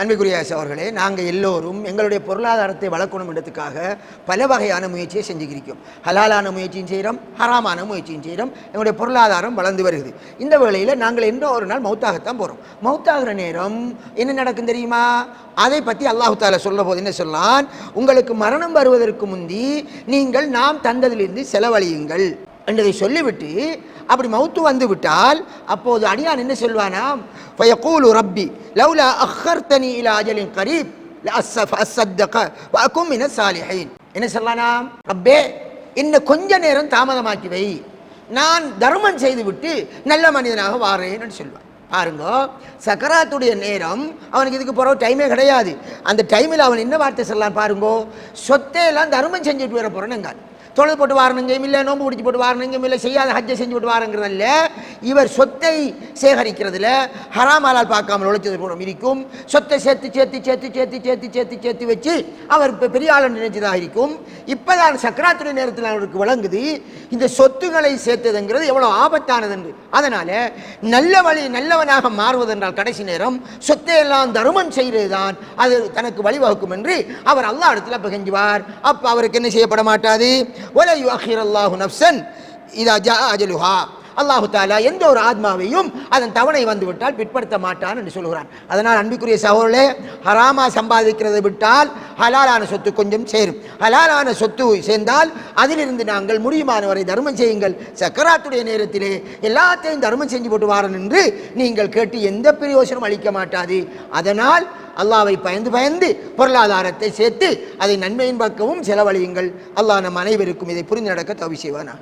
அன்பிற்குரிய அவர்களே நாங்கள் எல்லோரும் எங்களுடைய பொருளாதாரத்தை வளர்க்கணும் என்றதுக்காக பல வகையான முயற்சியை செஞ்சுக்கிருக்கோம் ஹலாலான முயற்சியும் செய்கிறோம் ஹராமான முயற்சியும் செய்கிறோம். எங்களுடைய பொருளாதாரம் வளர்ந்து வருகிறது. இந்த வேளையில் நாங்கள் என்றோ ஒரு நாள் மௌத்தாகத்தான் போகிறோம் மௌத்தாகிற நேரம் என்ன நடக்கும் தெரியுமா? அதை பற்றி அல்லாஹு தால சொல்ல போது என்ன சொல்லலாம் உங்களுக்கு மரணம் வருவதற்கு முந்தி நீங்கள் நாம் தந்ததிலிருந்து செலவழியுங்கள். என்றதை சொல்லிவிட்டு அப்படி மௌத்து வந்து விட்டால் அப்போது அடியான் என்ன சொல்வானாம் ஃபயகூலு ரப்பி லவ்லா அஹர்தனி இலா அஜலின் கரீப் அஸ்ஸத்தக மின சாலிஹீன் என்ன சொல்லலாம் ரப்பே இன்னும் கொஞ்ச நேரம் தாமதமாக்கி வை. நான் தர்மம் செய்துவிட்டு நல்ல மனிதனாக வாரேன்னு சொல்வான். பாருங்க சக்கராத்துடைய நேரம் அவனுக்கு இதுக்கு போகிற டைமே கிடையாது. அந்த டைமில் அவன் என்ன வார்த்தை சொல்லலாம் பாருங்கோ? சொத்தையெல்லாம் தர்மம் செஞ்சுட்டு வர போகிறேன்னு தொழில் போட்டு வாரணுங்கையும் இல்லை நோம்பு பிடிச்சி போட்டு வாரணுங்கையும் இல்லை செய்யாத ஹஜ்ஜை செஞ்சு போட்டு வாரங்கிறதில்ல. இவர் சொத்தை சேகரிக்கிறதுல ஹராமாலால் பார்க்காமல் உழைச்சது போலும் இருக்கும் சொத்தை சேர்த்து சேர்த்து சேர்த்து சேர்த்து சேர்த்து சேர்த்து சேர்த்து வச்சு அவர் இப்போ பெரிய ஆளை நினைச்சதாக இருக்கும். இப்போதான் சக்கராத்திரி நேரத்தில் அவருக்கு விளங்குது இந்த சொத்துக்களை சேர்த்ததுங்கிறது எவ்வளோ ஆபத்தானது என்று அதனால் நல்ல வழி நல்லவனாக மாறுவதென்றால் கடைசி நேரம் சொத்தை எல்லாம் தருமன் செய்கிறது தான் அது தனக்கு வழிவகுக்கும் என்று அவர் அல்லா இடத்துல பகிஞ்சுவார். அப்போ அவருக்கு என்ன செய்யப்பட மாட்டாது? ஒலை யுஅஹிர் அல்லாஹு இதா ஜா அஜலுஹா அல்லாஹு தாலா எந்த ஒரு ஆத்மாவையும் அதன் தவணை வந்துவிட்டால் பிற்படுத்த மாட்டான் என்று சொல்கிறான் அதனால் அன்புக்குரிய சகோதரே ஹராமா சம்பாதிக்கிறதை விட்டால் ஹலாலான சொத்து கொஞ்சம் சேரும். ஹலாலான சொத்து சேர்ந்தால் அதிலிருந்து நாங்கள் முடியுமானவரை தர்மம் செய்யுங்கள். சக்கராத்துடைய நேரத்திலே எல்லாத்தையும் தர்மம் செஞ்சு போட்டு வாரன் என்று நீங்கள் கேட்டு எந்த பிரயோசனம் அளிக்க மாட்டாது. அதனால் அல்லாவை பயந்து பயந்து பொருளாதாரத்தை சேர்த்து அதை நன்மையின் பக்கமும் செலவழியுங்கள். அல்லாஹ் நம் அனைவருக்கும் இதை புரிந்து நடக்க தவி செய்வானா